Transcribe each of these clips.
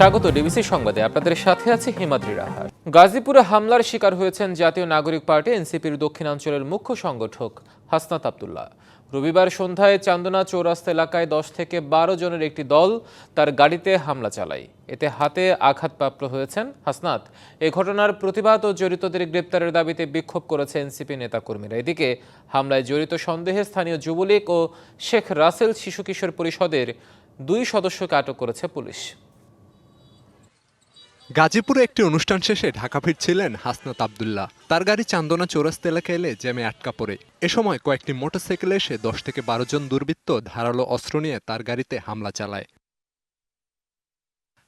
স্বাগত ডিবিসি সংবাদে, আপনাদের সাথে আছে হিমাদ্রি রাহার। গাজীপুরে হামলার শিকার হয়েছেন জাতীয় নাগরিক পার্টি এনসিপির দক্ষিণাঞ্চলের মুখ্য সংগঠক হাসনাত আবদুল্লাহ। রবিবার সন্ধ্যায় চান্দনা চৌরাস্তা এলাকায় দশ থেকে বারো জনের একটি দল তার গাড়িতে হামলা চালায়। এতে হাতে আঘাতপ্রাপ্ত হয়েছেন হাসনাত। এ ঘটনার প্রতিবাদ ও জড়িতদের গ্রেপ্তারের দাবিতে বিক্ষোভ করেছে এনসিপি নেতাকর্মীরা। এদিকে হামলায় জড়িত সন্দেহে স্থানীয় যুবলীগ ও শেখ রাসেল শিশু কিশোর পরিষদের দুই সদস্যকে আটক করেছে পুলিশ। গাজীপুরে একটি অনুষ্ঠান শেষে ঢাকা ফিরছিলেন হাসনাত আবদুল্লাহ। তার গাড়ি চান্দনা চৌরাস্তা এলাকায় এলে জ্যামে আটকা পড়ে। এ সময় কয়েকটি মোটরসাইকেলে এসে দশ থেকে বারো জন দুর্বৃত্ত ধারালো অস্ত্র নিয়ে তার গাড়িতে হামলা চালায়।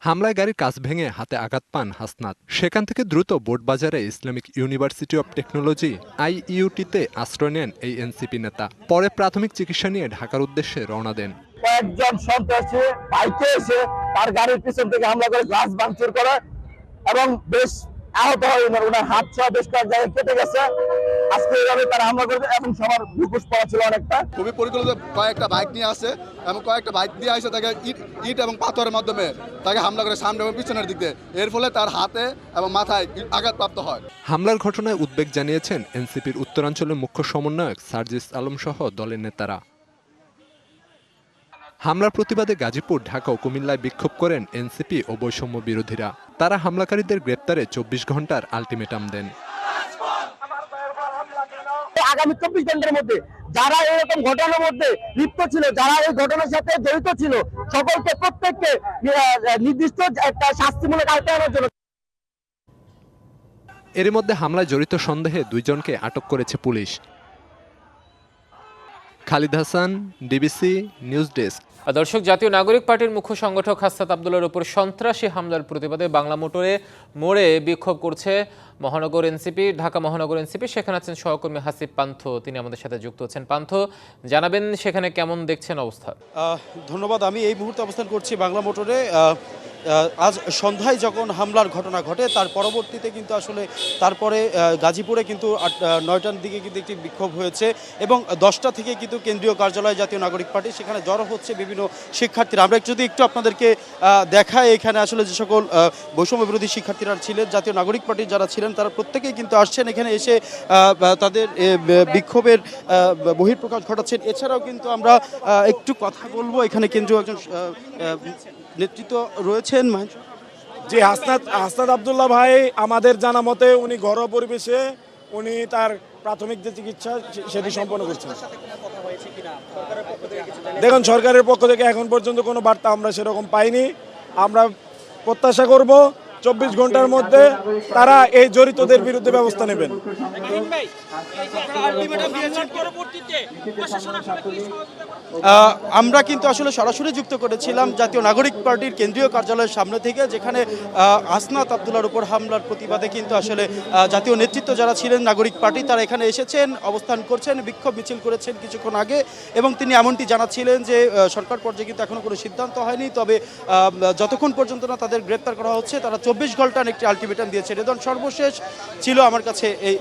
হামলায় গাড়ির কাজ ভেঙে হাতে আঘাত পান হাসনাত। সেখান থেকে দ্রুত বোর্ডবাজারে ইসলামিক ইউনিভার্সিটি অব টেকনোলজি আইইউটিতে আশ্রয় নেন এই এনসিপি নেতা। পরে প্রাথমিক চিকিৎসা নিয়ে ঢাকার উদ্দেশ্যে রওনা দেন। কয়েকজন সন্ত্রাসী বাইকে এসে তার গাড়ির পিছন থেকে হামলা করে গ্লাস ভাঙচুর করে এবং বেশ আহত হয় ওনার ওনার হাত সহ বেশ কয়েক জায়গায় কেটে গেছে। আজকে এইভাবে তারা হামলা করেছে এবং সবার মুখোশ পড়া ছিল অনেকটা। খুবই পরিকল্পিত কয়েকটা বাইক নিয়ে আসে এবং কয়েকটা বাইক দিয়ে আসে তাকে ইট ইট এবং পাথরের মাধ্যমে তাকে হামলা করে সামনে এবং পিছনের দিক দিয়ে। এর ফলে তার হাতে এবং মাথায় আঘাতপ্রাপ্ত হয়। হামলার ঘটনায় উদ্বেগ জানিয়েছেন এনসিপির উত্তরাঞ্চলের মুখ্য সমন্বয়ক সার্জিস আলম সহ দলের নেতারা। হামলার প্রতিবাদে গাজীপুর ঢাকা ও কুমিল্লায় বিক্ষোভ করেন এনসিপি ও বৈষম্য বিরোধীরা। তারা হামলাকারীদের গ্রেপ্তারে চব্বিশ ঘণ্টার আলটিমেটাম দেন। আগামী চব্বিশ ঘণ্টার মধ্যে যারা এরকম ঘটনার মধ্যে লিপ্ত ছিল যারা এই ঘটনার সাথে জড়িত ছিল সকলকে প্রত্যেককে নির্দিষ্ট একটা শাস্তিমূলক আয়তে আনার জন্য এরই মধ্যে হামলায় জড়িত সন্দেহে দুইজনকে আটক করেছে police. Khalid Hasan DBC news desk. দর্শক, জাতীয় নাগরিক পার্টির মুখ্য সংগঠক হাস্তাত আবদুল্লার উপর সন্ত্রাসী হামলার প্রতিবাদে বাংলা মোটরে মোড়ে বিক্ষোভ করছে মহানগর এনসিপি, ঢাকা মহানগর এনসিপি। সেখানে আছেন সহকর্মী হাসিব পান্থ, তিনি আমাদের সাথে যুক্ত হচ্ছেন। পান্থ, জানাবেন সেখানে কেমন দেখছেন অবস্থা? ধন্যবাদ। আমি এই মুহূর্তে অবস্থান করছি বাংলা মোটরে। আজ সন্ধ্যায় যখন হামলার ঘটনা ঘটে, তার পরবর্তীতে কিন্তু আসলে তারপরে গাজীপুরে কিন্তু নয়টার দিকে কিন্তু একটি বিক্ষোভ হয়েছে এবং দশটা থেকে কিন্তু কেন্দ্রীয় কার্যালয় জাতীয় নাগরিক পার্টি, সেখানে জড়ো হচ্ছে বিভিন্ন শিক্ষার্থীরা। আমরা যদি একটু আপনাদেরকে দেখাই এখানে আসলে যে সকল বৈষম্য বিরোধী শিক্ষার্থীরা ছিলেন, জাতীয় নাগরিক পার্টির যারা ছিলেন, তারা প্রত্যেকেই কিন্তু আসছেন। এখানে এসে তাদের বিক্ষোভের বহিঃপ্রকাশ ঘটাচ্ছেন। এছাড়াও কিন্তু আমরা একটু কথা বলব। এখানে কেন্দ্রীয় একজন নেতৃত্ব রয়েছেন মাঝ জি, হাসনাত হাসনাত আবদুল্লাহ ভাই, আমাদের জানা মতে উনি ঘরোয়া পরিবেশে উনি তার প্রাথমিক যে চিকিৎসা সেটি সম্পন্ন করছেন। দেখুন, সরকারের পক্ষ থেকে এখন পর্যন্ত কোনো বার্তা আমরা সেরকম পাইনি। আমরা প্রত্যাশা করব চব্বিশ ঘণ্টার মধ্যে তারা এই জড়িতদের বিরুদ্ধে ব্যবস্থা নেবেন। আমরা কিন্তু আসলে সরাসরি যুক্ত করেছিলাম জাতীয় নাগরিক পার্টির কেন্দ্রীয় কার্যালয়ের সামনে থেকে, যেখানে আসনাত আবদুল্লার উপর হামলার প্রতিবাদে কিন্তু আসলে জাতীয় নেতৃত্ব যারা ছিলেন নাগরিক পার্টি, তারা এখানে এসেছেন, অবস্থান করছেন, বিক্ষোভ মিছিল করেছেন কিছুক্ষণ আগে এবং তিনি এমনটি জানাচ্ছিলেন যে সরকার পর্যায়ে কিন্তু এখনও কোনো সিদ্ধান্ত হয়নি। তবে যতক্ষণ পর্যন্ত না তাদের গ্রেপ্তার করা হচ্ছে, তারা চব্বিশ ঘণ্টার একটি আলটিমেটাম দিয়েছে রেদন সর্বশেষ ছিল আমার কাছে এই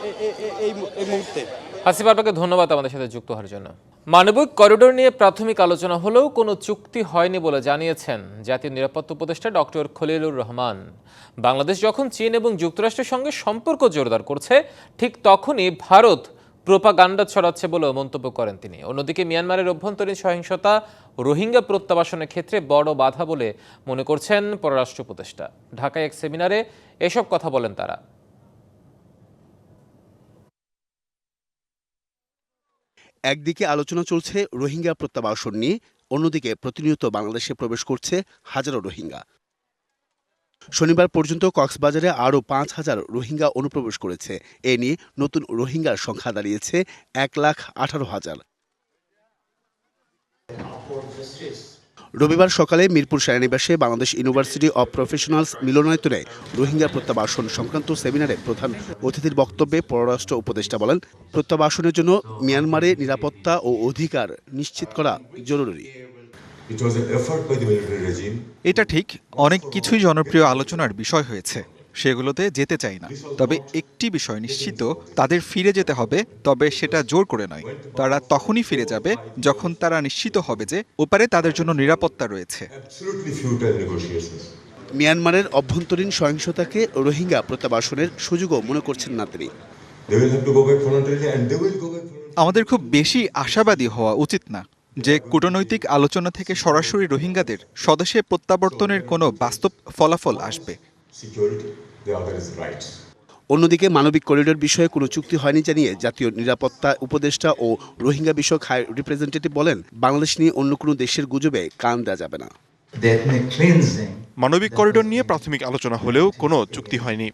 এই- মুহূর্তে। হাসিব আপনাকে ধন্যবাদ আমাদের সাথে যুক্ত হওয়ার জন্য। মানবিক করিডোর নিয়ে প্রাথমিক আলোচনা হলেও কোনো চুক্তি হয়নি বলে জানিয়েছেন জাতীয় নিরাপত্তা উপদেষ্টা ডক্টর খলিলুর রহমান। বাংলাদেশ যখন চীন এবং যুক্তরাষ্ট্রের সঙ্গে সম্পর্ক জোরদার করছে, ঠিক তখনই ভারত প্রোপাগান্ডা ছড়াচ্ছে বলেও মন্তব্য করেন তিনি। অন্যদিকে মিয়ানমারের অভ্যন্তরীণ সহিংসতা রোহিঙ্গা প্রত্যাবাসনের ক্ষেত্রে বড় বাধা বলে মনে করছেন পররাষ্ট্র উপদেষ্টা। ঢাকায় এক সেমিনারে এসব কথা বলেন তারা। একদিকে আলোচনা চলছে রোহিঙ্গা প্রত্যাবাসন নিয়ে, অন্যদিকে প্রতিনিয়ত বাংলাদেশে প্রবেশ করছে হাজারো রোহিঙ্গা। শনিবার পর্যন্ত কক্সবাজারে আরও পাঁচ হাজার রোহিঙ্গা অনুপ্রবেশ করেছে। এ নিয়ে নতুন রোহিঙ্গার সংখ্যা দাঁড়িয়েছে এক লাখ আঠারো হাজার। রবিবার সকালে মিরপুর সেনানিবাসে বাংলাদেশ ইউনিভার্সিটি অব প্রফেশনালস মিলনায়তনে রোহিঙ্গা প্রত্যাবাসন সংক্রান্ত সেমিনারে প্রধান অতিথির বক্তব্যে পররাষ্ট্র উপদেষ্টা বলেন, প্রত্যাবাসনের জন্য মিয়ানমারে নিরাপত্তা ও অধিকার নিশ্চিত করা জরুরি। এটা ঠিক অনেক কিছুই জনপ্রিয় আলোচনার বিষয় হয়েছে। সেগুলোতে যেতে চাই না। তবে একটি বিষয় নিশ্চিত তাদের ফিরে যেতে হবে তবে সেটা জোর করে নয়। তারা তখনই ফিরে যাবে যখন তারা নিশ্চিত হবে যে ওপারে তাদের জন্য নিরাপত্তা রয়েছে. মিয়ানমারের অভ্যন্তরীণ সহিংসতাকে রোহিঙ্গা প্রত্যাবাসনের সুযোগও মনে করছেন না তিনি। They will have to go back voluntarily and they will go back voluntarily. আমাদের খুব বেশি আশাবাদী হওয়া উচিত না। যে কূটনৈতিক আলোচনা থেকে সরাসরি রোহিঙ্গাদের স্বদেশে প্রত্যাবর্তনের কোনো বাস্তব ফলাফল আসবে. অন্যদিকে মানবিক করিডোর বিষয়ে কোনো চুক্তি হয়নি জানিয়ে জাতীয় নিরাপত্তা উপদেষ্টা ও রোহিঙ্গা বিষয়ক হাই রিপ্রেজেন্টেটিভ বলেন বাংলাদেশ নিয়ে অন্য কোনো দেশের গুজবে কান দেওয়া যাবে না মানবিক করিডোর নিয়ে প্রাথমিক আলোচনা হলেও কোনো চুক্তি হয়নি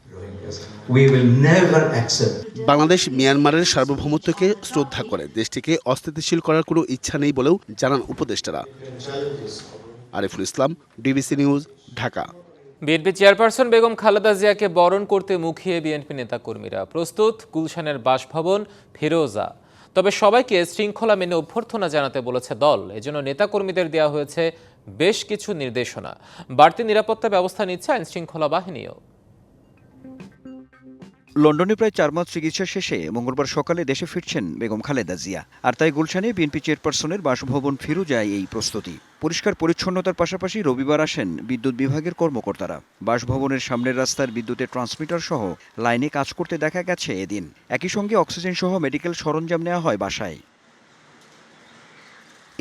বাংলাদেশ মিয়ানমারের সার্বভৌমত্বকে শ্রদ্ধা করে। দেশটিকে অস্থিতিশীল করার কোনো ইচ্ছা নেই বলেও জানান উপদেষ্টারা। Ariful Islam DBC news Dhaka. BNP chairperson Begum Khaleda জিয়াকে বরণ করতে মুখিয়ে বিএনপি নেতাকর্মীরা। প্রস্তুত গুলশানের বাসভবন ফিরোজা। তবে সবাইকে শৃঙ্খলা মেনে অভ্যর্থনা জানাতে বলেছে দল। এজন্য নেতাকর্মীদের দেওয়া হয়েছে বেশ কিছু নির্দেশনা। বাড়তি নিরাপত্তা ব্যবস্থা নিচ্ছে আইন শৃঙ্খলা বাহিনীও। লন্ডনে প্রায় চার মাস চিকিৎসা শেষে মঙ্গলবার সকালে দেশে ফিরছেন বেগম খালেদা জিয়া। আর তাই গুলশানে বিএনপি চেয়ারপারসনের বাসভবন ফিরোজায় এই প্রস্তুতি। পরিষ্কার পরিচ্ছন্নতার পাশাপাশি রবিবার আসেন বিদ্যুৎ বিভাগের কর্মকর্তারা। বাসভবনের সামনের রাস্তার বিদ্যুতের ট্রান্সমিটার সহ লাইনে কাজ করতে দেখা গেছে এদিন। একই সঙ্গে অক্সিজেন সহ মেডিকেল সরঞ্জাম নেওয়া হয় বাসায়।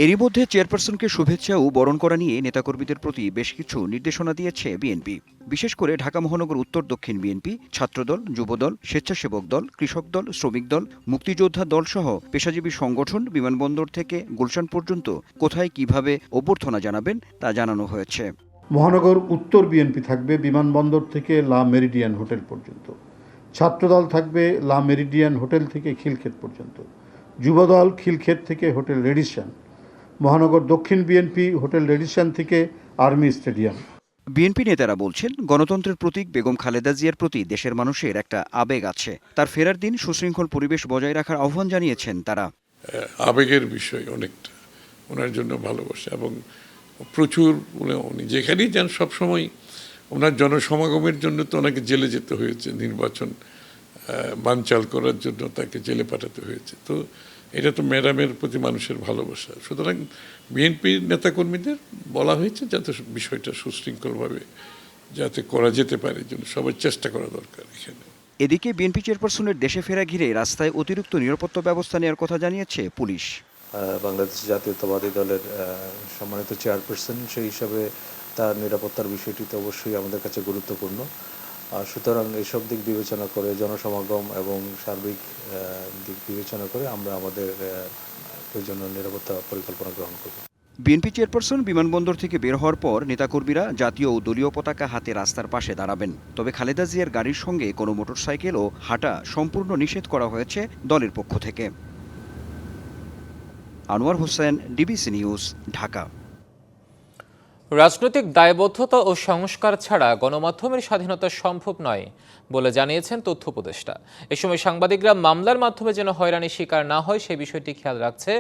এরই মধ্যে চেয়ারপারসনকে শুভেচ্ছা ও বরণ করা নিয়ে নেতাকর্মীদের প্রতি বেশ কিছু নির্দেশনা দিয়েছে বিএনপি। বিশেষ করে ঢাকা মহানগর উত্তর দক্ষিণ বিএনপি, ছাত্রদল, যুবদল, স্বেচ্ছাসেবক দল, কৃষক দল, শ্রমিক দল, মুক্তিযোদ্ধা দল সহ পেশাজীবী সংগঠন বিমানবন্দর থেকে গুলশান পর্যন্ত কোথায় কীভাবে অভ্যর্থনা জানাবেন তা জানানো হয়েছে। মহানগর উত্তর বিএনপি থাকবে বিমানবন্দর থেকে লা মেরিডিয়ান হোটেল পর্যন্ত। ছাত্রদল থাকবে লা মেরিডিয়ান হোটেল থেকে খিলক্ষেত পর্যন্ত। যুবদল খিলক্ষেত থেকে হোটেল রেডিশন। মহানগর দক্ষিণ বিএনপি হোটেল রেডিশন থেকে আর্মি স্টেডিয়াম। বিএনপি নেতারা বলছেন গণতন্ত্রের প্রতীক বেগম খালেদা জিয়ার প্রতি দেশের মানুষের একটা আবেগ আছে। তার ফেরার দিন সুশৃঙ্খল পরিবেশ বজায় রাখার আহ্বান জানিয়েছেন তারা। আবেগের বিষয় অনেকটা। ওনার জন্য ভালোবাসা এবং প্রচুর উনি উনি যেখানেই যান সবসময় ওনার জনসমাগমের জন্য তো ওনাকে জেলে যেতে হয়েছে। নির্বাচন বানচাল করার জন্য তাকে জেলে পাঠাতে হয়েছে। তো এটা তো ম্যাডামের প্রতি মানুষের ভালোবাসা। সুতরাং বিএনপির নেতাকর্মীদের বলা হয়েছে যাতে বিষয়টা সুশৃঙ্খলভাবে যাতে করা যেতে পারে জন্য সবার চেষ্টা করা দরকার এখানে। এদিকে বিএনপি চেয়ারপারসনের দেশে ফেরা ঘিরে রাস্তায় অতিরিক্ত নিরাপত্তা ব্যবস্থা নেওয়ার কথা জানিয়েছে পুলিশ। বাংলাদেশ জাতীয়তাবাদী দলের সম্মানিত চেয়ারপারসন সেই হিসাবে তার নিরাপত্তার বিষয়টি তো অবশ্যই আমাদের কাছে গুরুত্বপূর্ণ। সুতরাং এসব দিক বিবেচনা করে, জনসমাগম এবং সার্বিক দিক বিবেচনা করে আমরা আমাদের প্রয়োজনীয় নিরাপত্তা পরিকল্পনা গ্রহণ করব। বিএনপি চেয়ারপারসন বিমানবন্দর থেকে বের হওয়ার পর নেতাকর্মীরা জাতীয় ও দলীয় পতাকা হাতে রাস্তার পাশে দাঁড়াবেন। তবে খালেদা জিয়ার গাড়ির সঙ্গে কোনো মোটরসাইকেল ও হাঁটা সম্পূর্ণ নিষেধ করা হয়েছে দলের পক্ষ থেকে। Anwar Hossain, DBC news, Dhaka. রাজনৈতিক দায়বদ্ধতা ও সংস্কার ছাড়া গণমাধ্যমের স্বাধীনতা সম্ভব নয় বলে জানিয়েছেন তথ্য উপদেষ্টা। এ সময় সাংবাদিকরা মামলার মাধ্যমে যেন হয়রানির শিকার না হয় সেই বিষয়টি খেয়াল রাখছে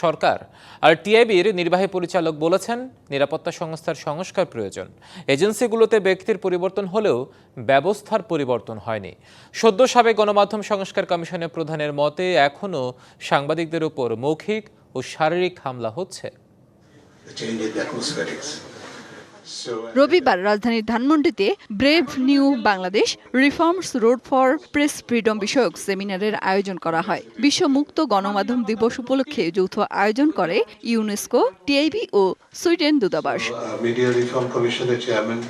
সরকার। আর টিআইবির নির্বাহী পরিচালক বলেছেন, নিরাপত্তা সংস্থার সংস্কার প্রয়োজন। এজেন্সিগুলোতে ব্যক্তির পরিবর্তন হলেও ব্যবস্থার পরিবর্তন হয়নি। সদ্য সাবেক গণমাধ্যম সংস্কার কমিশনের প্রধানের মতে, এখনও সাংবাদিকদের উপর মৌখিক ও শারীরিক হামলা হচ্ছে। রবিবার রাজধানীর ধানমন্ডিতে brave new Bangladesh reforms road for press freedom বিষয়ক সেমিনারের আয়োজন করা হয়। বিশ্ব মুক্ত গণমাধ্যম দিবস উপলক্ষে যৌথ আয়োজন করে ইউনেস্কো টিআইবি ও সুইডেন দূতাবাস। মিডিয়া রিফর্ম কমিশনের চেয়ারম্যান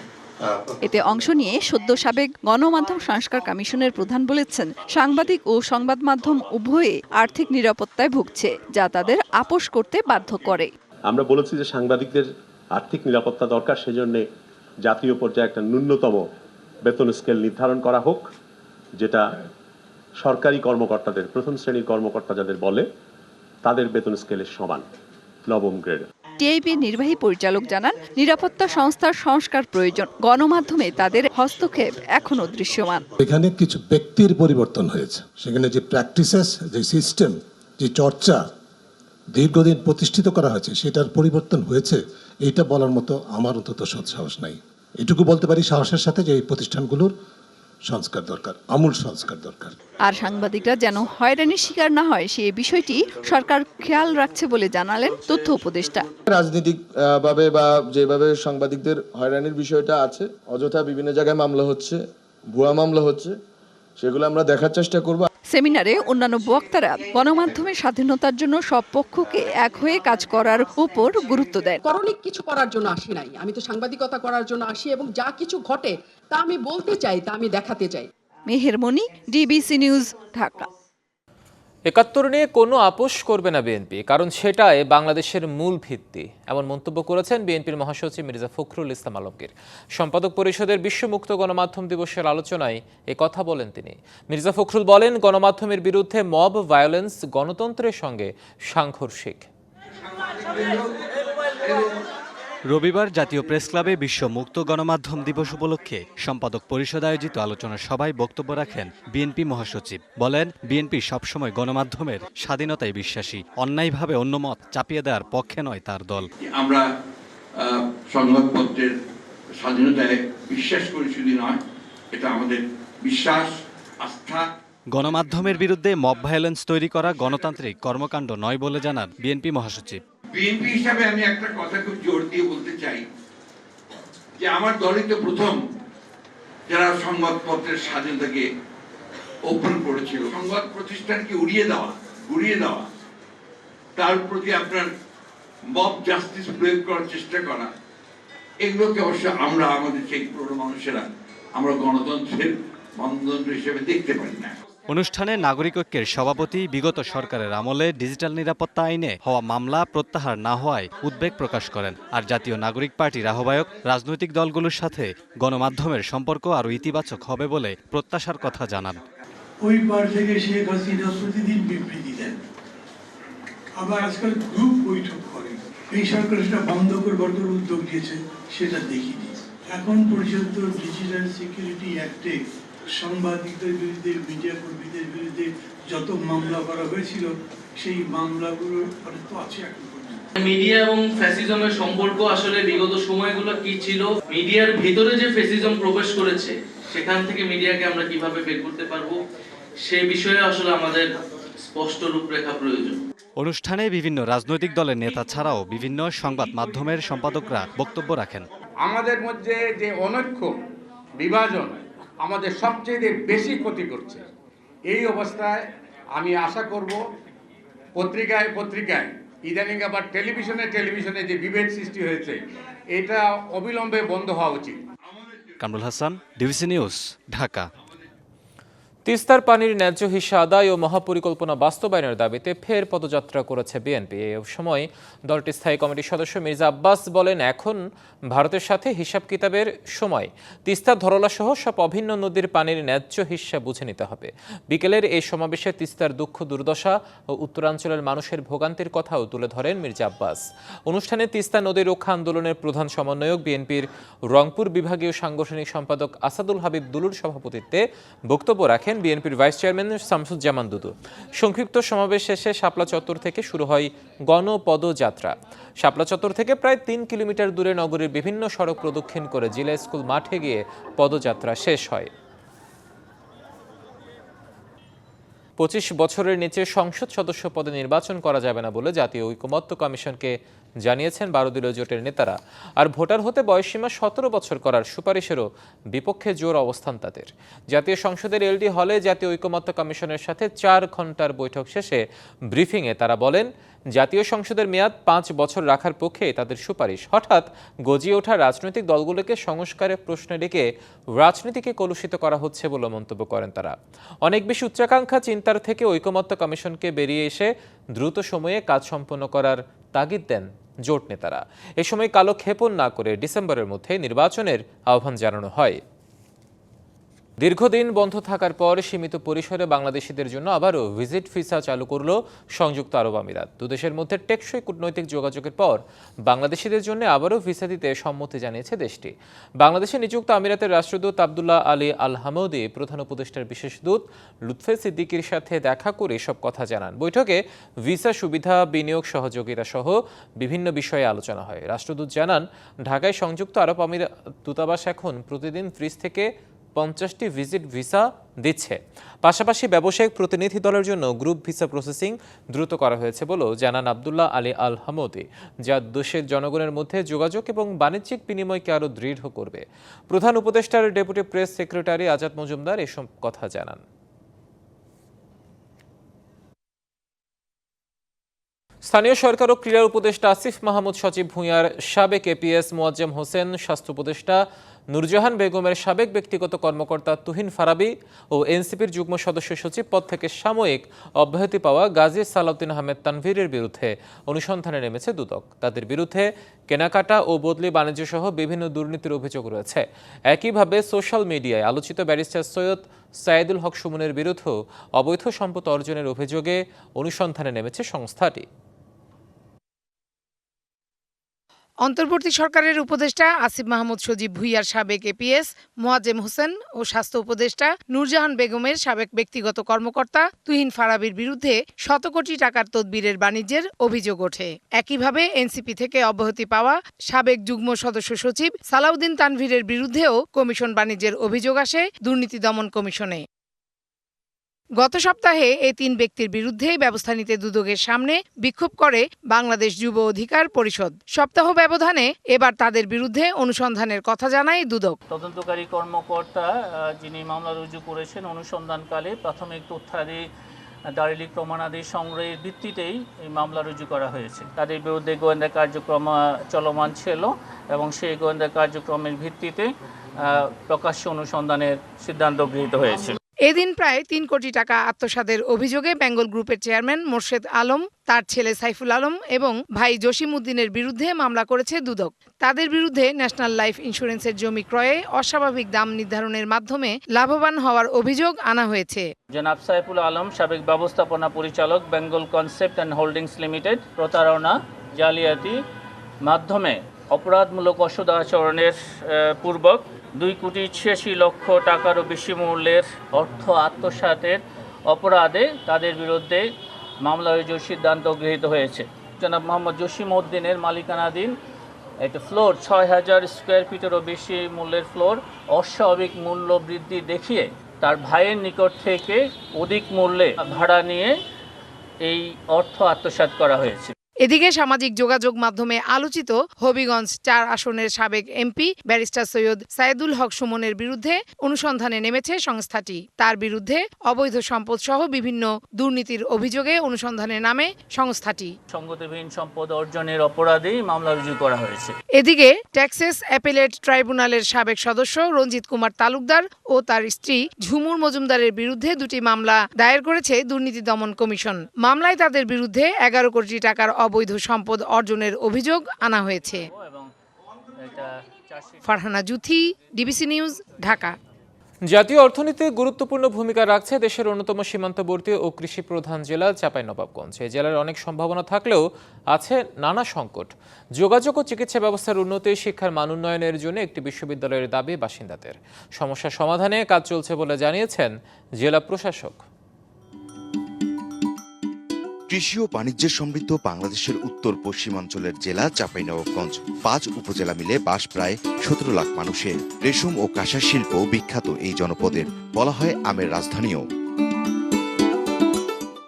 এতে অংশ নিয়ে সদ্য সাবেক গণমাধ্যম সংস্কার কমিশনের প্রধান বলেছেন সাংবাদিক ও সংবাদ মাধ্যম উভয়ে আর্থিক নিরাপত্তায় ভুগছে যা তাদের আপোষ করতে বাধ্য করে। আমরা বলেছি যে সাংবাদিকদের আর্থিক নিরাপত্তা দরকার সেজন্য জাতীয় পর্যায়ে একটা ন্যূনতম বেতন স্কেল নির্ধারণ করা হোক যেটা সরকারি কর্মকর্তাদের প্রথম শ্রেণির কর্মকর্তা যাদের বলে তাদের বেতন স্কেলের সমান নবম গ্রেড। টিআইবি নির্বাহী পরিচালক জানান নিরাপত্তা সংস্থার সংস্কার প্রয়োজন গণমাধ্যমে তাদের হস্তক্ষেপ এখনও দৃশ্যমান। এখানে কিছু ব্যক্তির পরিবর্তন হয়েছে। সেখানে যে প্র্যাকটিসেস যে সিস্টেম যে চর্চা দীর্ঘদিন প্রতিষ্ঠিত করা হয়েছে সেটার পরিবর্তন হয়েছে এইটা বলার মতো আমার অন্তত সৎ সাহস নাই। এটুকু বলতে পারি সাহসের সাথে যে এই প্রতিষ্ঠানগুলোর সংস্কার দরকার আমূল সংস্কার দরকার। আর সাংবাদিকরা যেন হয়রানির শিকার না হয় সেই বিষয়টি সরকার খেয়াল রাখছে বলে জানালেন তথ্য উপদেষ্টা। রাজনৈতিক ভাবে বা যেভাবে সাংবাদিকদের হয়রানির বিষয়টা আছে অযথা বিভিন্ন জায়গায় মামলা হচ্ছে ভুয়া মামলা হচ্ছে সেগুলো আমরা দেখার চেষ্টা করব। সেমিনারে অন্যান্য বক্তারা গণমাধ্যমের স্বাধীনতার জন্য সব পক্ষকে এক হয়ে কাজ করার উপর গুরুত্ব দেন। করণিক কিছু করার জন্য আসি নাই। আমি তো সাংবাদিকতা করার জন্য আসি এবং যা কিছু ঘটে তা আমি বলতে চাই তা আমি দেখাতে চাই। Mehermoni DBC news Dhaka. একাত্তর নিয়ে কোনো আপোষ করবে না বিএনপি, কারণ সেটাই বাংলাদেশের মূল ভিত্তি, এমন মন্তব্য করেছেন বিএনপির মহাসচিব মির্জা ফখরুল ইসলাম আলমগীর। সম্পাদক পরিষদের বিশ্বমুক্ত গণমাধ্যম দিবসের আলোচনায় এ কথা বলেন তিনি। মির্জা ফখরুল বলেন, গণমাধ্যমের বিরুদ্ধে মব ভায়োলেন্স গণতন্ত্রের সঙ্গে সাংঘর্ষিক। রবিবার জাতীয় প্রেস ক্লাবে বিশ্ব মুক্ত গণমাধ্যম দিবস উপলক্ষে সম্পাদক পরিষদ আয়োজিত আলোচনা সভায় বক্তব্য রাখেন বিএনপি মহাসচিব। বলেন বিএনপি সবসময় গণমাধ্যমের স্বাধীনতায় বিশ্বাসী। অন্যায়ভাবে অন্য মত চাপিয়ে দেওয়ার পক্ষে নয় তার দল। আমরা সংবাদপত্রের স্বাধীনতায় বিশ্বাস করি শুধু নয় এটা আমাদের বিশ্বাস আস্থা। গণমাধ্যমের বিরুদ্ধে মব ভায়োলেন্স তৈরি করা গণতান্ত্রিক কর্মকাণ্ড নয় বলে জানান বিএনপি মহাসচিব। বিএনপি হিসাবে আমি একটা কথা খুব জোর দিয়ে বলতে চাই, যে আমার দলই তো প্রথম যারা সংবাদপত্রের স্বাধীনতাকে ওপেন করেছিল। সংবাদ প্রতিষ্ঠানকে উড়িয়ে দেওয়া গুড়িয়ে দেওয়া, তার প্রতি আপনার মব জাস্টিস প্রয়োগ করার চেষ্টা করা, এগুলোকে অবশ্য আমরা, আমাদের সেই পুরনো মানুষেরা, আমরা গণতন্ত্রের গণতন্ত্র হিসেবে দেখতে পারি না। অনুষ্ঠানে নাগরিক ঐক্যের সভাপতি বিগত সরকারের আমলে ডিজিটাল নিরাপত্তা আইনে হওয়া মামলা প্রত্যাহার না হওয়ায় উদ্বেগ প্রকাশ করেন। আর জাতীয় নাগরিক পার্টির আহ্বায়ক রাজনৈতিক দলগুলোর সাথে গণমাধ্যমের সম্পর্ক আরও ইতিবাচক হবে বলে প্রত্যাশার কথা জানান। ওই থেকে শেখ হাসিনা প্রতিদিন বিবৃতি দেন। আবার আজকাল গ্রুপ বৈঠক করে। এই সরকার সেটা বন্ধ করবার উদ্যোগ নিয়েছে, সেটা দেখিনি। এখন পর্যন্ত ডিজিটাল সিকিউরিটি অ্যাক্টে সাংবাদিকদের বিরুদ্ধে মিডিয়া কর্মীদের বিরুদ্ধে যত মামলা করা হয়েছিল সেই মামলাগুলো তো আছে এখন মিডিয়া এবং ফ্যাসিজমের সম্পর্ক আসলে বিগত সময়গুলো কি ছিল? মিডিয়ার ভিতরে যে ফ্যাসিজম প্রবেশ করেছে সেখান থেকে মিডিয়াকে আমরা কীভাবে বের করতে পারব? সে বিষয়ে আসলে আমাদের স্পষ্ট রূপরেখা প্রয়োজন। অনুষ্ঠানে বিভিন্ন রাজনৈতিক দলের নেতা ছাড়াও বিভিন্ন সংবাদ মাধ্যমের সম্পাদকরা বক্তব্য রাখেন। আমাদের মধ্যে যে অনৈক্য বিভাজন আমাদের সবচেয়ে বেশি ক্ষতি করছে। এই অবস্থায় আমি আশা করব, পত্রিকায় পত্রিকায়, ইদানিং আবার টেলিভিশনে টেলিভিশনে যে বিভেদ সৃষ্টি হয়েছে, এটা অবিলম্বে বন্ধ হওয়া উচিত। Kamrul Hasan DBC news, Dhaka. তিস্তার পানির ন্যায্য হিসা আদায় ও মহাপরিকল্পনা বাস্তবায়নের দাবিতে ফের পদযাত্রা করেছে বিএনপি। এই সময় দলটির স্থায়ী কমিটির সদস্য মির্জা আব্বাস বলেন, এখন ভারতের সাথে হিসাব কিতাবের সময়। তিস্তা ধরলা সহ সব অভিন্ন নদীর পানির ন্যায্য হিস্সা বুঝে নিতে হবে। বিকেলের এই সমাবেশে তিস্তার দুঃখ, দুর্দশা ও উত্তরাঞ্চলের মানুষের ভোগান্তির কথাও তুলে ধরেন মির্জা আব্বাস। অনুষ্ঠানে তিস্তা নদী রক্ষা আন্দোলনের প্রধান সমন্বয়ক বিএনপির রংপুর বিভাগীয় সাংগঠনিক সম্পাদক আসাদুল হাবিব দুলুর সভাপতিত্বে বক্তব্য রাখেন বিএনপির ভাইস চেয়ারম্যান শামসুজ্জামান দুদু। সংক্ষিপ্ত সমাবেশ শেষে শাপলা চত্বর থেকে শুরু হয় গণপদযাত্রা। শাপলা চত্বর থেকে প্রায় তিন কিলোমিটার দূরে নগরীর বিভিন্ন সড়ক প্রদক্ষিণ করে জিলা স্কুল মাঠে গিয়ে পদযাত্রা শেষ হয়। পঁচিশ বছরের নিচে সংসদ সদস্য পদে নির্বাচন করা যাবে না বলে জাতীয় ঐকমত্য কমিশনকে জানিয়েছেন বারো দলীয় জোটের নেতারা। আর ভোটার হতে বয়সসীমা সতেরো বছর করার সুপারিশেরও বিপক্ষে জোর অবস্থান তাদের। জাতীয় সংসদের এলডি হলে জাতীয় ঐকমত্য কমিশনের সাথে চার ঘণ্টার বৈঠক শেষে ব্রিফিংয়ে তারা বলেন, জাতীয় সংসদের মেয়াদ পাঁচ বছর রাখার পক্ষে তাদের সুপারিশ। হঠাৎ গজিয়ে ওঠা রাজনৈতিক দলগুলোকে সংস্কারের প্রশ্নে ডেকে রাজনীতিকে কলুষিত করা হচ্ছে বলে মন্তব্য করেন তারা। অনেক বেশি উচ্চাকাঙ্ক্ষা, চিন্তার থেকে ঐকমত্য কমিশনকে বেরিয়ে এসে দ্রুত সময়ে কাজ সম্পন্ন করার তাগিদ দেন জোট নেতারা। এ সময় কালো ক্ষেপণ না করে ডিসেম্বরের মধ্যে নির্বাচনের আহ্বান জানানো হয়। দীর্ঘদিন বন্ধ থাকার পর সীমিত পরিসরে বাংলাদেশিদের জন্য আবারও ভিজিট ভিসা চালু করল সংযুক্ত আরব আমিরাত। দুদেশের মধ্যে টেকসই কূটনৈতিক যোগাযোগের পর বাংলাদেশিদের জন্য আবারও ভিসা দিতে সম্মতি জানিয়েছে দেশটি। বাংলাদেশে নিযুক্ত আমিরাতের রাষ্ট্রদূত আবদুল্লাহ আলী আল হামৌদি প্রধান উপদেষ্টার বিশেষ দূত লুৎফে সিদ্দিকির সাথে দেখা করে সব কথা জানান। বৈঠকে ভিসা সুবিধা, বিনিয়োগ, সহযোগিতা সহ বিভিন্ন বিষয়ে আলোচনা হয়। রাষ্ট্রদূত জানান, ঢাকায় সংযুক্ত আরব আমিরাত দূতাবাস এখন প্রতিদিন ত্রিশ থেকে পঞ্চাশটি ভিজিট ভিসা দিচ্ছে। পাশাপাশি ব্যবসায়িক প্রতিনিধি দলের জন্য গ্রুপ ভিসা প্রসেসিং দ্রুত করা হয়েছে বলেও জানান আবদুল্লাহ আলী আল হামদি, যা দেশের জনগণের মধ্যে যোগাযোগ এবং বাণিজ্যিক বিনিময়কে আরও দৃঢ় করবে। প্রধান উপদেষ্টার deputy press secretary Azad Majumdar এসব কথা জানান। স্থানীয় সরকার ও ক্রীড়া উপদেষ্টা আসিফ মাহমুদ সচিব ভূঁইয়ার সাবেক এপিএস মোয়াজ্জেম হোসেন, স্বাস্থ্য উপদেষ্টা নুরজাহান বেগমের সাবেক ব্যক্তিগত কর্মকর্তা তুহিন ফারাবি ও এনসিপির যুগ্ম সদস্য সচিব পদ থেকে সাময়িক অব্যাহতি পাওয়া গাজী সালাউদ্দিন আহমেদ তানভীরের বিরুদ্ধে অনুসন্ধানে নেমেছে দুদক। তাদের বিরুদ্ধে কেনাকাটা ও বদলি বাণিজ্য সহ বিভিন্ন দুর্নীতির অভিযোগ রয়েছে। একইভাবে সোশ্যাল মিডিয়ায় আলোচিত ব্যারিস্টার সৈয়দ সাইদুল হক সুমনের বিরুদ্ধেও অবৈধ সম্পদ অর্জনের অভিযোগে অনুসন্ধানে নেমেছে সংস্থাটি। অন্তর্বর্তী সরকারের উপদেষ্টা আসিফ মাহমুদ সজীব ভুইয়ার সাবেক এপিএস মোয়াজেম হোসেন ও স্বাস্থ্য উপদেষ্টা নূরজাহান বেগমের সাবেক ব্যক্তিগত কর্মকর্তা তুহিন ফারাবির বিরুদ্ধে শত কোটি টাকার তদবিরের বাণিজ্যের অভিযোগ ওঠে। একইভাবে এনসিপি থেকে অব্যাহতি পাওয়া সাবেক যুগ্ম সদস্য সচিব সালাউদ্দিন তানভীরের বিরুদ্ধেও কমিশন বাণিজ্যের অভিযোগ আসে দুর্নীতি দমন কমিশনে। গত সপ্তাহে এই তিন ব্যক্তির বিরুদ্ধে ব্যবস্থা নিতে দুদকের সামনে বিক্ষোভ করে বাংলাদেশ যুব অধিকার পরিষদ। সপ্তাহ ব্যবধানে এবার তাদের বিরুদ্ধে অনুসন্ধানের কথা জানায় দুদক। তদন্তকারী কর্মকর্তা যিনি মামলা রুজু করেছেন, অনুসন্ধানকালে প্রাথমিক তথ্যাদি দারিলিক প্রমাণাদি সংগ্রহের ভিত্তিতেই এই মামলা রুজু করা হয়েছে। তাদের বিরুদ্ধে গোয়েন্দা কার্যক্রম চলমান ছিল এবং সেই গোয়েন্দা কার্যক্রমের ভিত্তিতে প্রকাশ্য অনুসন্ধানের সিদ্ধান্ত গৃহীত হয়েছে। এদিন প্রায় তিন কোটি টাকা আত্মসাদের অভিযোগে বেঙ্গল গ্রুপের চেয়ারম্যান মোর্শেদ আলম, তার ছেলে সাইফুল আলম এবং ভাই জসিম উদ্দিনের বিরুদ্ধে মামলা করেছে দুদক। তাদের বিরুদ্ধে ন্যাশনাল লাইফ ইন্স্যুরেন্সের জমি ক্রয়ে অস্বাভাবিক দাম নির্ধারণের মাধ্যমে লাভবান হওয়ার অভিযোগ আনা হয়েছে। জনাব সাইফুল আলম, সাবেক ব্যবস্থাপনা পরিচালক Bengal concept and holdings limited, প্রতারণা জালিয়াতি মাধ্যমে অপরাধমূলক অসদ আচরণের পূর্বক দুই কোটি ছিয়াশি লক্ষ টাকারও বেশি মূল্যের অর্থ আত্মসাতের অপরাধে তাদের বিরুদ্ধে মামলা রুজুর সিদ্ধান্ত গৃহীত হয়েছে। জনাব মোহাম্মদ জসিম উদ্দিনের মালিকানাধীন একটা ফ্লোর, ছয় হাজার স্কোয়ার ফিটেরও বেশি মূল্যের ফ্লোর, অস্বাভাবিক মূল্য বৃদ্ধি দেখিয়ে তার ভাইয়ের নিকট থেকে অধিক মূল্যে ভাড়া নিয়ে এই অর্থ আত্মসাৎ করা হয়েছে। এদিকে সামাজিক যোগাযোগ মাধ্যমে আলোচিত হবিগঞ্জ চার আসনের সাবেক এমপি ব্যারিস্টার সৈয়দ সাইদুল হক সুমনের বিরুদ্ধে অনুসন্ধানে নেমেছে সংস্থাটি। তার বিরুদ্ধে অবৈধ সম্পদ সহ বিভিন্ন দুর্নীতির অভিযোগে অনুসন্ধানে নামে সংস্থাটি। সংগতিবিহীন সম্পদ অর্জনের অপরাধেই মামলা রুজু করা হয়েছে। এদিকে টেক্সাস অ্যাপেলেট ট্রাইব্যুনালের সাবেক সদস্য রঞ্জিত কুমার তালুকদার ও তার স্ত্রী ঝুমুর মজুমদারের বিরুদ্ধে দুটি মামলা দায়ের করেছে দুর্নীতি দমন কমিশন। মামলায় তাদের বিরুদ্ধে এগারো কোটি টাকার অবৈধ সম্পদ অর্জনের অভিযোগ আনা হয়েছে। Farhana Juthi, DBC news, Dhaka. জাতীয় অর্থনীতিতে গুরুত্বপূর্ণ ভূমিকা রাখছে দেশের অন্যতম সীমান্তবর্তী ও কৃষি প্রধান জেলা চাঁপাইনবাবগঞ্জ এই জেলার অনেক সম্ভাবনা থাকলেও আছে নানা সংকট। যোগাযোগ ও চিকিৎসা ব্যবস্থার উন্নতি, শিক্ষার মান উন্নয়নের জন্য একটি বিশ্ববিদ্যালয়ের দাবি বাসিন্দাদের। সমস্যা সমাধানে কাজ চলছে বলে জানিয়েছেন জেলা প্রশাসক। কৃষি ও বাণিজ্যের সমৃদ্ধ বাংলাদেশের উত্তর পশ্চিমাঞ্চলের জেলা চাঁপাইনবাবগঞ্জ। পাঁচ উপজেলা মিলে বাস প্রায় সতেরো লাখ মানুষের। রেশম ও কাঁসা শিল্প বিখ্যাত এই জনপদের, বলা হয় আমের রাজধানীও।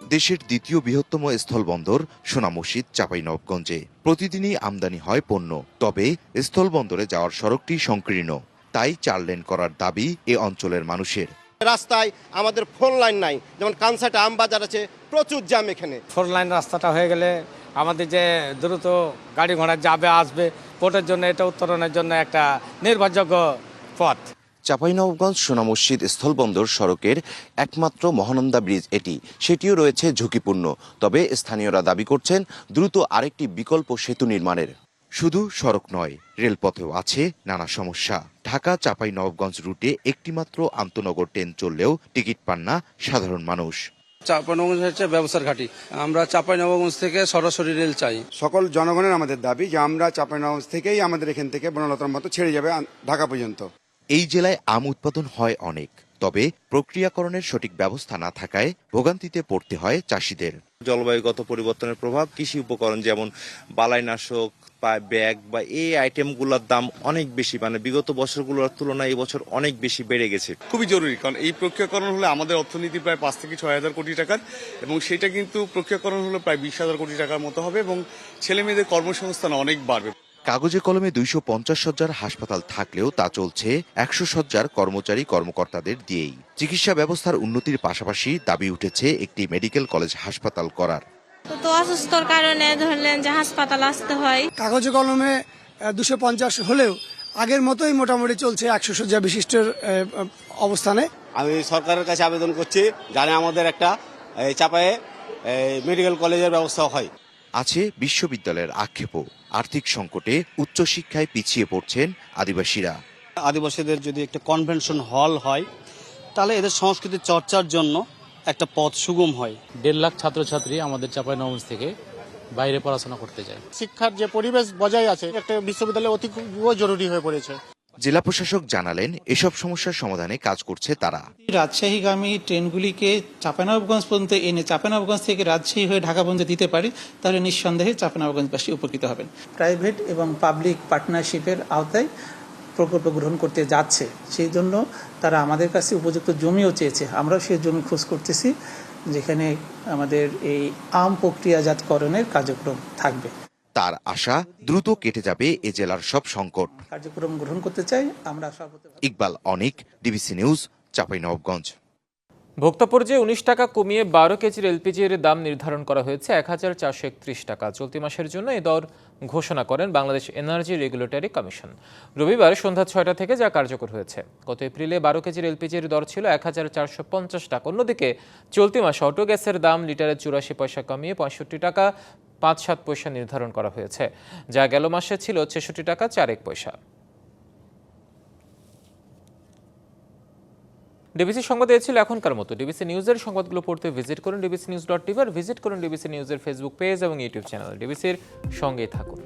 দেশের দ্বিতীয় বৃহত্তম স্থলবন্দর সোনা মসজিদ চাঁপাইনবাবগঞ্জে। প্রতিদিনই আমদানি হয় পণ্য, তবে স্থলবন্দরে যাওয়ার সড়কটি সংকীর্ণ। তাই চার লেন করার দাবি এ অঞ্চলের মানুষের। রাস্তায় আমাদের ফোন লাইন নাই। যেমন কানসাটে আমবাজার আছে প্রচুর জ্যাম এখানে। ফোর লাইন রাস্তাটা হয়ে গেলে আমাদের যে দ্রুত গাড়ি ঘোড়া যাবে আসবে পোর্টের জন্য এটা উত্তরণের জন্য একটা নির্ভরযোগ্য পথ। চাঁপাইনবাবগঞ্জ সোনা মসজিদ স্থলবন্দর সড়কের একমাত্র মহানন্দা ব্রিজ এটি। সেটিও রয়েছে ঝুঁকিপূর্ণ। তবে স্থানীয়রা দাবি করছেন দ্রুত আরেকটি বিকল্প সেতু নির্মাণের। শুধু সড়ক নয় রেলপথেও আছে নানা সমস্যা। ঢাকা চাপাই নবাবগঞ্জ রুটে একটিমাত্র আন্তনগর ট্রেন চললেও টিকিট পান না সাধারণ মানুষ। চাঁপাইনবাবগঞ্জ হচ্ছে ব্যবসার ঘাঁটি। আমরা চাঁপাইনবাবগঞ্জ থেকে সরাসরি রেল চাই। সকল জনগণের আমাদের দাবি যে আমরা চাঁপাইনবাবগঞ্জ থেকেই আমাদের এখান থেকে বনলতার মতো ছেড়ে যাবে ঢাকা পর্যন্ত। এই জেলায় আম উৎপাদন হয় অনেক। তবে প্রক্রিয়াকরণের সঠিক ব্যবস্থা না থাকায় ভোগান্তিতে পড়তে হয় চাষিদের। জলবায়ুগত পরিবর্তনের প্রভাব কৃষি উপকরণ যেমন বালাইনাশক বা ব্যাগ বা এই আইটেমগুলোর দাম অনেক বেশি। মানে বিগত বছরগুলোর তুলনায় এই বছর অনেক বেশি বেড়ে গেছে। খুবই জরুরি কারণ এই প্রক্রিয়াকরণ হলে আমাদের অর্থনীতি প্রায় পাঁচ থেকে ছয় হাজার কোটি টাকার এবং সেটা কিন্তু প্রক্রিয়াকরণ হলে প্রায় বিশ হাজার কোটি টাকার মতো হবে এবং ছেলে মেয়েদের কর্মসংস্থান অনেক বাড়বে। কাগজে কলমে দুইশো পঞ্চাশ সজ্জার হাসপাতাল থাকলেও তা চলছে একশো সজ্জার কর্মচারী কর্মকর্তাদের দিয়েই। চিকিৎসা ব্যবস্থার উন্নতির পাশাপাশি দাবি উঠেছে একটি মেডিকেল কলেজ হাসপাতাল করার। তো অসুস্থর কারণে ধরলেন যে হাসপাতাল আসতে হয়। কাগজে কলমে দুশো পঞ্চাশ হলেও আগের মতোই মোটামুটি চলছে একশো শয্যা বিশিষ্টের আহ, অবস্থানে। আমি সরকারের কাছে আবেদন করছি জানে আমাদের একটা এই, চাপায়ে মেডিকেল কলেজের ব্যবস্থা হয়। আছে বিশ্ববিদ্যালয়ের আক্ষেপও। আর্থিক সংকটে উচ্চশিক্ষায় পিছিয়ে পড়ছেন আদিবাসীরা। আদিবাসীদের যদি একটা কনভেনশন হল হয় তাহলে এদের সংস্কৃতি চর্চার জন্য একটা পথ সুগম হয়। দেড় লাখ ছাত্রছাত্রী আমাদের চাপাই নবগঞ্জ থেকে বাইরে পড়াশোনা করতে যায়। শিক্ষার যে পরিবেশ বজায় আছে একটা বিশ্ববিদ্যালয় অতি খুব জরুরি হয়ে পড়েছে। জেলা প্রশাসক জানালেন এসব সমস্যার সমাধানে কাজ করছে তারা। রাজশাহীগামী ট্রেনগুলিকে চাপানবাবগঞ্জ পর্যন্ত এনে চাপানবাবগঞ্জ থেকে রাজশাহী হয়ে ঢাকা পর্যন্ত দিতে পারি তাহলে নিঃসন্দেহে চাপানবাবগঞ্জবাসী উপকৃত হবেন। প্রাইভেট এবং পাবলিক পার্টনারশিপের আওতায় প্রকল্প গ্রহণ করতে যাচ্ছে সেই জন্য তারা আমাদের কাছে উপযুক্ত জমিও চেয়েছে। আমরাও সেই জমি খোঁজ করতেছি যেখানে আমাদের এই আম প্রক্রিয়াজাতকরণের কার্যক্রম থাকবে। তার আশা দ্রুত কেটে যাবে এ জেলার সব সংকট। কার্যক্রম গ্রহণ করতে চাই আমরা ইকবাল অনিক ডিবিসি নিউজ চাঁপাইনবাবগঞ্জ ভোক্তা পর্যায়ে উনিশ টাকা কমিয়ে বারো কেজির এলপিজির দাম নির্ধারণ করা হয়েছে এক হাজার চারশো একত্রিশ টাকা। চলতি মাসের জন্য এই দর ঘোষণা করেন বাংলাদেশ এনার্জি রেগুলেটরি কমিশন। রবিবার সন্ধ্যা ছয়টা থেকে যা কার্যকর হয়েছে। গত এপ্রিলে বারো কেজির এলপিজির দর ছিল এক হাজার চারশো পঞ্চাশ টাকা। অন্যদিকে চলতি মাসে অটো গ্যাসের দাম লিটারে চুরাশি পয়সা কমিয়ে পঁয়ষট্টি টাকা পাঁচ সাত পয়সা নির্ধারণ করা হয়েছে, যা গেল মাসে ছিল ছেষট্টি টাকা চার এক পয়সা। ডিবিসি সংবাদ ছিল এখনকার মতো। ডিবিসি নিউজের সংবাদগুলো পড়তে ভিজিট করুন ডিবিসি নিউজ ডট টিভি আর ভিজিট করুন ডিবিসি নিউজের ফেসবুক পেজ এবং ইউটিউব চ্যানেল। ডিবিসির সঙ্গেই থাকুন।